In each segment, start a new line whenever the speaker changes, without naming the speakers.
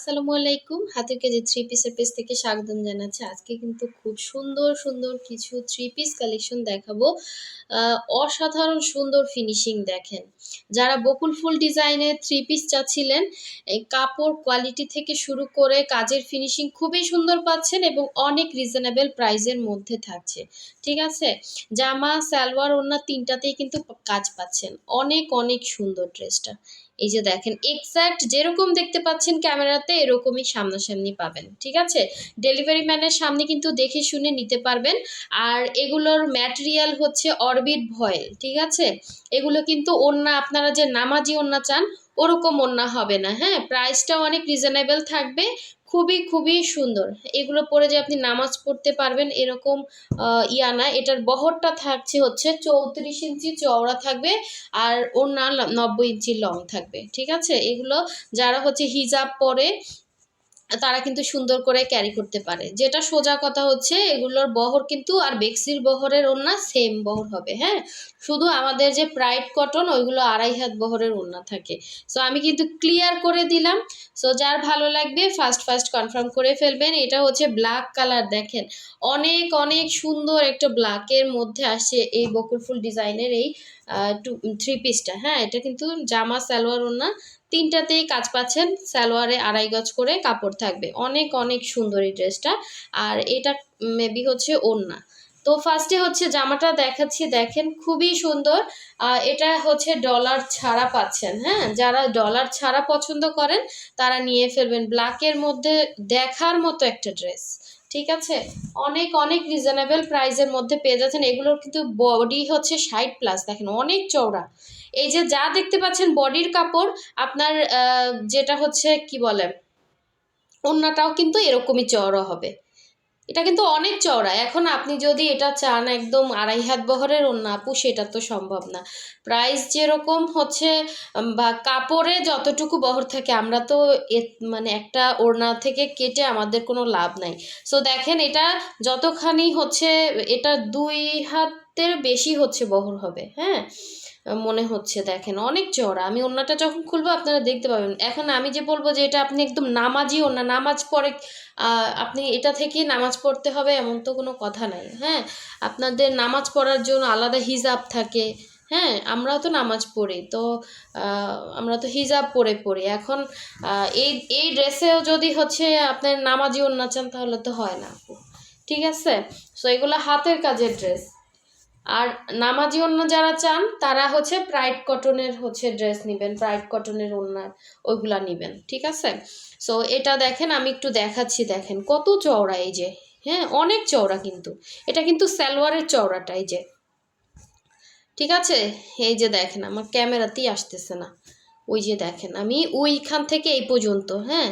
আসসালামু আলাইকুম। হাতের কেজি থ্রি পিসের পেজ থেকে স্বাগতম জানাচ্ছি। আজকে কিন্তু খুব সুন্দর সুন্দর কিছু থ্রি পিস কালেকশন দেখাবো। অসাধারণ সুন্দর ফিনিশিং দেখেন। যারা বকুল ফুল ডিজাইনের থ্রি পিস চাচ্ছিলেন কাপড় কোয়ালিটি থেকে শুরু করে কাজের ফিনিশিং খুবই সুন্দর পাচ্ছেন এবং অনেক রিজনেবল প্রাইসের মধ্যে থাকছে। ঠিক আছে? জামা, সালোয়ার, ওড়না তিনটাতেই কিন্তু কাজ পাচ্ছেন। অনেক অনেক সুন্দর ড্রেসটা এই যে দেখেন এক্স্যাক্ট যেরকম দেখতে পাচ্ছেন ক্যামেরাতে, এরকমই সামনাসামনি পাবেন, ঠিক আছে? ডেলিভারি ম্যানের সামনে কিন্তু দেখে শুনে নিতে পারবেন। আর এগুলোর ম্যাটেরিয়াল হচ্ছে অরবিট ভয়েল, ঠিক আছে? এগুলো কিন্তু ওন্না আপনারা যে নামাজি ওন্না চান, ওরকম ওন্না হবে না হ্যাঁ? প্রাইসটাও অনেক রিজনেবল থাকবে খুবই খুবই সুন্দর। এগুলো পরে যে আপনি নামাজ পড়তে পারবেন এরকম ইয়া না। এটার বহরটা থাকছে হচ্ছে চৌত্রিশ ইঞ্চি চওড়া থাকবে আর ওনার নব্বই ইঞ্চি লং থাকবে। ঠিক আছে? এগুলো যারা হচ্ছে হিজাব পরে তারা কিন্তু সুন্দর করে ক্যারি করতে পারে। যেটা সোজা কথা হচ্ছে, এগুলোর বহর কিন্তু আর বেক্সির বহরের ওড়না সেম বহর হবে হ্যাঁ? শুধু আমাদের যে প্রাইড কটন ওইগুলো আড়াই হাত বহরের ওড়না থাকে। সো আমি কিন্তু ক্লিয়ার করে দিলাম। সো যার ভালো লাগবে ফার্স্ট ফার্স্ট কনফার্ম করে ফেলবেন। এটা হচ্ছে ব্ল্যাক কালার দেখেন। অনেক অনেক সুন্দর একটা ব্ল্যাকের মধ্যে আসছে এই বকুল ফুল ডিজাইনের এই টু থ্রি পিসটা হ্যাঁ? এটা কিন্তু জামা, সালোয়ার, ওড়না, তিনটাতেই কাজ পাচ্ছেন। সালোয়ারে আড়াই গজ করে কাপড় থাকবে। অনেক অনেক সুন্দর এই ড্রেসটা। আর এটা মেবি হচ্ছে ওড়না। তো ফার্স্টে হচ্ছে জামাটা দেখাচ্ছি, দেখেন, খুবই সুন্দর। এটা হচ্ছে ডলার ছাড়া পাচ্ছেন হ্যাঁ? যারা ডলার ছাড়া পছন্দ করেন, তারা নিয়ে ফেলবেন। ব্ল্যাকের মধ্যে দেখার মতো একটা ড্রেস ঠিক আছে? অনেক অনেক রিজনেবল প্রাইসের মধ্যে পেয়ে যাচ্ছেন। এগুলোর কিন্তু বডি হচ্ছে ষাট প্লাস দেখেন, অনেক চওড়া। এই যে যা দেখতে পাচ্ছেন বডির কাপড়, আপনার যেটা হচ্ছে কি বলে? ওড়নাটাও কিন্তু এরকমই চওড়া হবে। এটা কিন্তু অনেক চওড়া। এখন আপনি যদি এটা চান একদম আড়াই হাত বহরের ওড়না, আপু, সেটা তো সম্ভব না। প্রাইস যেরকম হচ্ছে বা কাপড়ে যতটুকু বহর থাকে, আমরা তো মানে একটা ওড়না থেকে কেটে আমাদের কোনো লাভ নাই। সো দেখেন, এটা যতখানি হচ্ছে, এটা দুই হাতের বেশি হচ্ছে বহর হবে হ্যাঁ? মনে হচ্ছে দেখেন, অনেক চওড়া। আমি ওড়নাটা যখন খুলবো, আপনারা দেখতে পাবেন। এখন আমি যে বলব যে এটা আপনি একদম নামাজি ওড়না, নামাজ পড়ে আপনি এটা থেকেই নামাজ পড়তে হবে এমন তো কোনো কথা নাই হ্যাঁ? আপনাদের নামাজ পড়ার জন্য আলাদা হিজাব থাকে হ্যাঁ? আমরা তো নামাজ পড়ি, তো আমরা তো হিজাব পরে পড়ি। এখন এই এই ড্রেসেও যদি হচ্ছে আপনার নামাজি ওড়না চান, তাহলে তো হয় না ঠিক আছে? সো এগুলো হাতের কাজের ড্রেস। আর নামাজি ওড়না যারা চান, তারা হচ্ছে প্রাইড কটনের হচ্ছে ড্রেস নেবেন প্রাইড কটনের ওড়নার ওইগুলা নেবেন, ঠিক আছে? সো এটা দেখেন, আমি একটু দেখাচ্ছি, দেখেন, কত চওড়া এই যে হ্যাঁ অনেক চওড়া কিন্তু, এটা কিন্তু সালোয়ারের চওড়াটা এই যে, ঠিক আছে? এই যে দেখেন, আমার ক্যামেরাতেই আসতেছে না, ওই যে দেখেন, আমি ওইখান থেকে এই পর্যন্ত হ্যাঁ?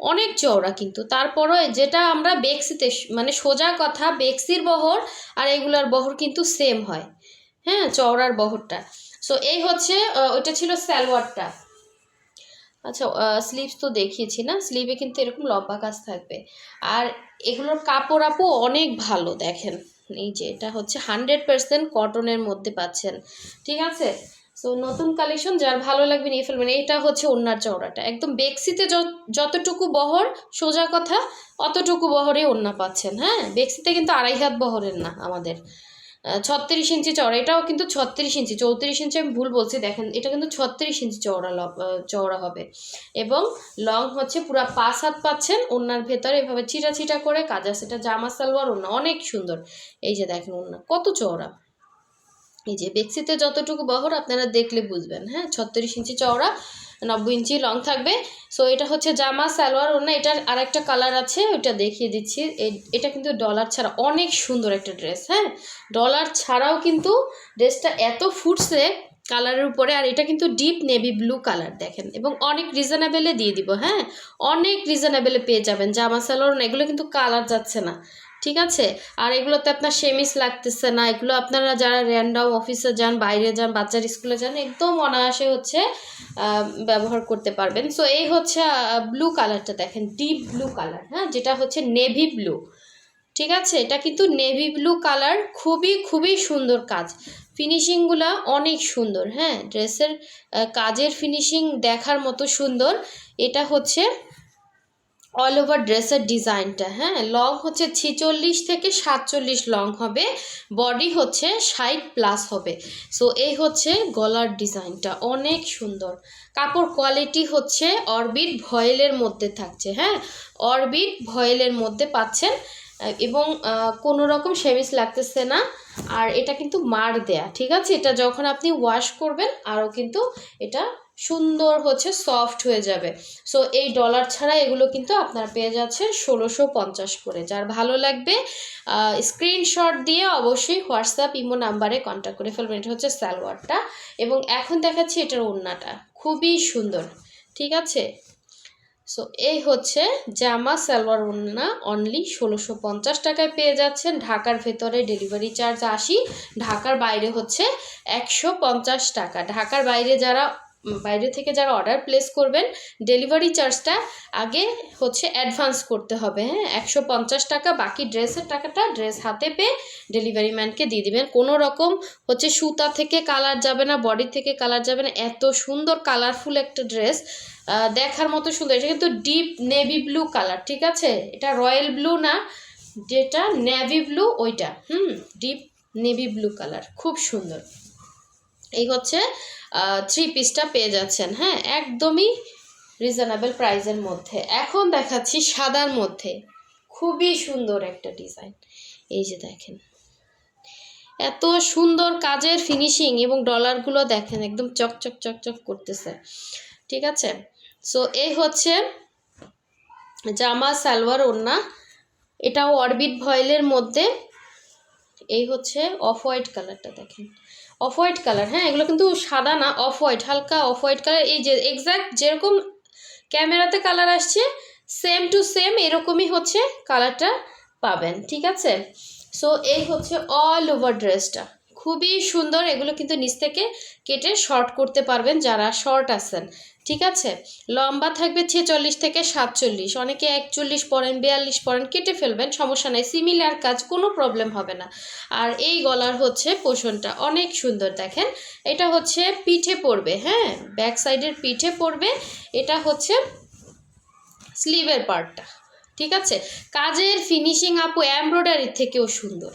অনেক চওড়া কিন্তু। তারপরও যেটা আমরা বেক্সিতে মানে সোজা কথা, বেক্সির বহর আর এগুলার বহর কিন্তু সেম হয়। হ্যাঁ চওড়ার বহরটা। সো এই হচ্ছে ওইটা ছিল সালোয়ারটা। আচ্ছা স্লিভস তো দেখিয়েছি না? স্লিভে কিন্তু এরকম লম্বা কাজ থাকবে। আর এগুলোর কাপড় আপু অনেক ভালো, দেখেন। এই যে, এটা হচ্ছে হান্ড্রেড পার্সেন্ট কটনের মধ্যে পাচ্ছেন। ঠিক আছে? সো নতুন কালেকশন যার ভালো লাগবে নিয়ে ফেলবেন, এটা হচ্ছে ওড়নার চওড়াটা। একদম বেক্সিতে যতটুকু বহর, সোজা কথা, অতটুকু বহরে ওড়না পাচ্ছেন হ্যাঁ? বেক্সিতে কিন্তু আড়াই হাত বহরের না আমাদের। ছত্রিশ ইঞ্চি চওড়া, এটাও কিন্তু ছত্রিশ ইঞ্চি, চৌত্রিশ ইঞ্চি আমি ভুল বলছি, দেখেন, এটা কিন্তু ছত্রিশ ইঞ্চি চওড়া চওড়া হবে। এবং লং হচ্ছে পুরো পাঁচ হাত পাচ্ছেন ওনার ভেতরে এভাবে ছিটা ছিটা করে, কাজা সেটা জামা সালোয়ার ওনা অনেক সুন্দর। এই যে দেখেন ওনা কত চওড়া। এই যে বেক্সিতে যতটুকু বহর আপনারা দেখলে বুঝবেন হ্যাঁ? ছত্রিশ ইঞ্চি চওড়া, নব্বই ইঞ্চি লং থাকবে। সো এটা হচ্ছে জামা, সালোয়ার ওনা এটার আরেকটা কালার আছে, ওইটা দেখিয়ে দিচ্ছি। এটা কিন্তু ডলার ছাড়া অনেক সুন্দর একটা ড্রেস হ্যাঁ? ডলার ছাড়াও কিন্তু ড্রেসটা এত ফুটছে কালারের উপরে, আর এটা কিন্তু ডিপ নেভি ব্লু কালার দেখেন। এবং অনেক রিজনেবেলে দিয়ে দিব হ্যাঁ? অনেক রিজনেবেলে পেয়ে যাবেন। জামা, সালোয়ার এগুলো কিন্তু কালার যাচ্ছে না। ঠিক আছে? আর এগুলোতে আপনার সেমিস লাগতেছে না। এগুলো আপনারা যারা র্যান্ডাম অফিসে যান, বাইরে যান, বাচ্চার স্কুলে যান, একদম অনায়াসে হচ্ছে ব্যবহার করতে পারবেন। সো এই হচ্ছে ব্লু কালারটা দেখেন ডিপ ব্লু কালার হ্যাঁ? যেটা হচ্ছে নেভি ব্লু ঠিক আছে? এটা কিন্তু নেভি ব্লু কালার খুবই খুবই সুন্দর কাজ। ফিনিশিংগুলো অনেক সুন্দর হ্যাঁ? ড্রেসের কাজের ফিনিশিং দেখার মতো সুন্দর। এটা হচ্ছে অল ওভার ড্রেসের ডিজাইনটা হ্যাঁ? লং হচ্ছে ছিচল্লিশ থেকে সাতচল্লিশ লং হবে। বডি হচ্ছে ষাট প্লাস হবে। সো এই হচ্ছে গলার ডিজাইনটা অনেক সুন্দর। কাপড় কোয়ালিটি হচ্ছে অরবিট ভয়েলের মধ্যে থাকছে হ্যাঁ? অরবিট ভয়েলের মধ্যে পাচ্ছেন এবং কোনো রকম সেমিস লাগতেছে না। আর এটা কিন্তু মার দেয়া, ঠিক আছে? এটা যখন আপনি ওয়াশ করবেন, আরও কিন্তু এটা সুন্দর হচ্ছে সফট হয়ে যাবে। সো এই ডলার ছাড়া এগুলো কিন্তু আপনারা পেয়ে যাচ্ছেন ষোলোশো পঞ্চাশ করে। যার ভালো লাগবে স্ক্রিনশট দিয়ে অবশ্যই হোয়াটসঅ্যাপ ইমো নাম্বারে কন্ট্যাক্ট করে ফেলবেন। এটা হচ্ছে সালোয়ারটা এবং এখন দেখাচ্ছি এটার ওড়নাটা। খুবই সুন্দর, ঠিক আছে? সো এই হচ্ছে জামা, সালোয়ার, ওড়না অনলি ষোলোশো পঞ্চাশ টাকায় পেয়ে যাচ্ছেন। ঢাকার ভেতরে ডেলিভারি চার্জ আশি ঢাকার বাইরে হচ্ছে একশো পঞ্চাশ টাকা। ঢাকার বাইরে যারা বাইরে থেকে যারা অর্ডার প্লেস করবেন ডেলিভারি চার্জটা আগে হচ্ছে অ্যাডভান্স করতে হবে হ্যাঁ? একশো পঞ্চাশ টাকা, বাকি ড্রেসের টাকাটা ড্রেস হাতে পেয়ে ডেলিভারি ম্যানকে দিয়ে দিবেন। কোনো রকম হচ্ছে সুতা থেকে কালার যাবে না বডি থেকে কালার যাবে না, এত সুন্দর কালারফুল একটা ড্রেস দেখার মতো সুন্দর। এটা কিন্তু ডিপ নেভি ব্লু কালার ঠিক আছে? এটা রয়্যাল ব্লু না, যেটা নেভি ব্লু ওইটা, হুম? ডিপ নেভি ব্লু কালার খুব সুন্দর। এই হচ্ছে থ্রি পিসটা পেয়ে যাচ্ছেন হ্যাঁ? একদমই রিজনেবল প্রাইসের মধ্যে। এখন দেখাচ্ছি সাদার মধ্যে। খুবই সুন্দর একটা ডিজাইন এই যে দেখেন। এত সুন্দর কাজের ফিনিশিং এবং ডলারগুলো দেখেন, একদম চকচক চকচক করতেছে। ঠিক আছে? সো এই হচ্ছে জামা, সালোয়ার, ওড়না। এটাও অরবিট ভয়েলের মধ্যে। এই হচ্ছে অফ হোয়াইট কালারটা দেখেন। অফ হোয়াইট কালার হ্যাঁ এগুলো কিন্তু সাদা না অফ হোয়াইট হালকা অফ হোয়াইট কালার এই যে এক্স্যাক্ট যেরকম ক্যামেরাতে কালার আসছে সেম টু সেম এরকমই হচ্ছে কালারটা পাবেন, ঠিক আছে? সো এই হচ্ছে অল ওভার ড্রেসটা খুবই সুন্দর, এগুলো কিন্তু নিচ থেকে কেটে শর্ট করতে পারবেন যারা শর্ট আছেন। ঠিক আছে? লম্বা থাকবে ছেচল্লিশ থেকে সাতচল্লিশ। অনেকে একচল্লিশ পরেন, বিয়াল্লিশ পরেন, কেটে ফেলবেন, সমস্যা নাই। সিমিলার কাজ, কোনো প্রবলেম হবে না। আর এই গলার হচ্ছে পোষণটা অনেক সুন্দর, দেখেন। এটা হচ্ছে পিঠে পড়বে হ্যাঁ? ব্যাক সাইডের পিঠে পড়বে এটা হচ্ছে স্লিভের পার্টটা ঠিক আছে? কাজের ফিনিশিং আপু এমব্রয়ডারির থেকেও সুন্দর।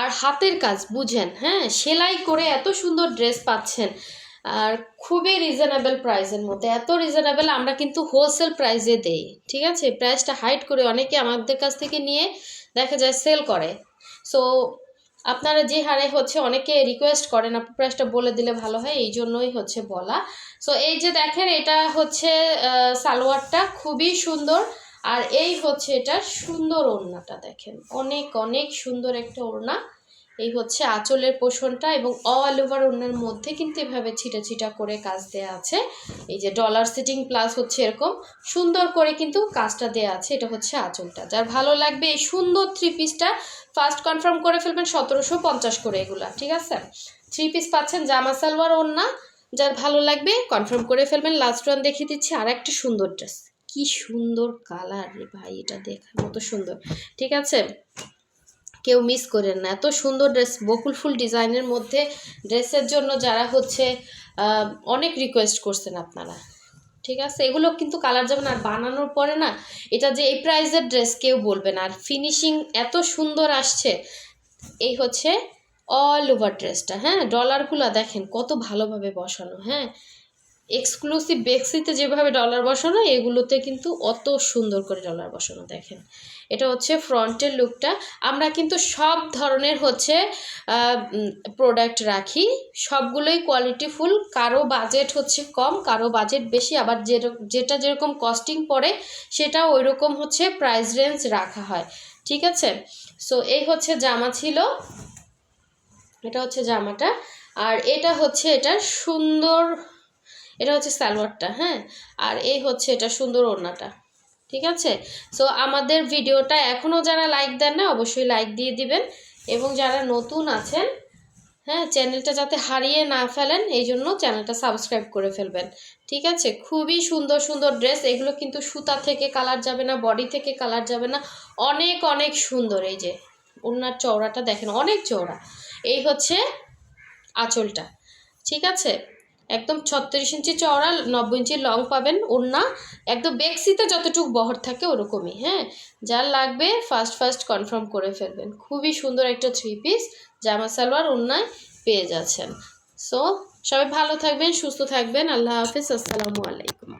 আর হাতের কাজ, বুঝেন হ্যাঁ? সেলাই করে এত সুন্দর ড্রেস পাচ্ছেন। আর খুবই রিজনেবল প্রাইসের মধ্যে। এত রিজনেবল আমরা কিন্তু হোলসেল প্রাইসে দেই, ঠিক আছে? প্রাইসটা হাইট করে অনেকে আমাদের কাছ থেকে নিয়ে দেখা যায় সেল করে। সো আপনারা যে হারে হচ্ছে অনেকে রিকোয়েস্ট করেন আপনি প্রাইসটা বলে দিলে ভালো হয়, এই জন্যই হচ্ছে বলা। সো এই যে দেখেন, এটা হচ্ছে সালোয়ারটা খুবই সুন্দর। আর এই হচ্ছে এটা সুন্দর ওড়নাটা দেখেন। অনেক অনেক সুন্দর একটা ওড়না। এই হচ্ছে আঁচলের পোষণটা এবং অল ওভার ওড়নার মধ্যে কিন্তু এভাবে ছিটা ছিটা করে কাজ দেওয়া আছে। এই যে ডলার সিটিং প্লাস হচ্ছে এরকম সুন্দর করে কিন্তু কাজটা দেওয়া আছে। এটা হচ্ছে আঁচলটা। যার ভালো লাগবে এই সুন্দর থ্রি পিসটা ফার্স্ট কনফার্ম করে ফেলবেন সতেরোশো পঞ্চাশ করে এগুলা, ঠিক আছে? থ্রি পিস পাচ্ছেন জামা সালোয়ার ওড়না। যার ভালো লাগবে কনফার্ম করে ফেলবেন। লাস্ট ওয়ান দেখিয়ে দিচ্ছি আর একটা সুন্দর ড্রেস কি সুন্দর কালার রে ভাই, এটা দেখার মতো সুন্দর। ঠিক আছে? কেউ মিস করেন না। এত সুন্দর ড্রেস বকুল ফুল ডিজাইনের মধ্যে ড্রেসের জন্য যারা হচ্ছে অনেক রিকোয়েস্ট করছেন আপনারা। ঠিক আছে? এগুলো কিন্তু কালার যাবে না আর বানানোর পরে না, এটা যে এই প্রাইজের ড্রেস কেউ বলবে না। আর ফিনিশিং এত সুন্দর আসছে, এই হচ্ছে অল ওভার ড্রেসটা হ্যাঁ? ডলারগুলো দেখেন, কত ভালোভাবে বসানো। হ্যাঁ? এক্সক্লুসিভ বেক্সিতে যেভাবে ডলার বসানো, এগুলোতে কিন্তু অত সুন্দর করে ডলার বসানো দেখেন। এটা হচ্ছে ফ্রন্টের লুকটা আমরা কিন্তু সব ধরনের হচ্ছে প্রোডাক্ট রাখি। সবগুলোই কোয়ালিটিফুল কারও বাজেট হচ্ছে কম, কারও বাজেট বেশি। আবার যেটা যেরকম কস্টিং পড়ে সেটা ওই রকম হচ্ছে প্রাইস রেঞ্জ রাখা হয়। ঠিক আছে? সো এই হচ্ছে জামা ছিল। এটা হচ্ছে জামাটা। আর এটা হচ্ছে এটা সুন্দর এটা হচ্ছে সালোয়ারটা হ্যাঁ? আর এই হচ্ছে এটা সুন্দর ওড়নাটা, ঠিক আছে? সো আমাদের ভিডিওটা এখনও যারা লাইক দেন না, অবশ্যই লাইক দিয়ে দিবেন। এবং যারা নতুন আছেন হ্যাঁ চ্যানেলটা যাতে হারিয়ে না ফেলেন, এই জন্য চ্যানেলটা সাবস্ক্রাইব করে ফেলবেন, ঠিক আছে? খুবই সুন্দর সুন্দর ড্রেস এগুলো কিন্তু সুতা থেকে কালার যাবে না বডি থেকে কালার যাবে না। অনেক অনেক সুন্দর, এই যে ওনার চওড়াটা দেখেন, অনেক চওড়া। এই হচ্ছে আঁচলটা, ঠিক আছে? একদম ছত্রিশ ইঞ্চি চওড়া, নব্বই ইঞ্চি লং পাবেন ওড়না। একদম বেক্সিতে যতটুকু বহর থাকে ওরকমই হ্যাঁ? যার লাগবে ফার্স্ট ফার্স্ট কনফার্ম করে ফেলবেন। খুবই সুন্দর একটা থ্রি পিস জামা সালোয়ার ওড়নায় পেয়ে যাচ্ছেন। সো সবাই ভালো থাকবেন, সুস্থ থাকবেন। আল্লাহ হাফিজ, আসসালামু আলাইকুম।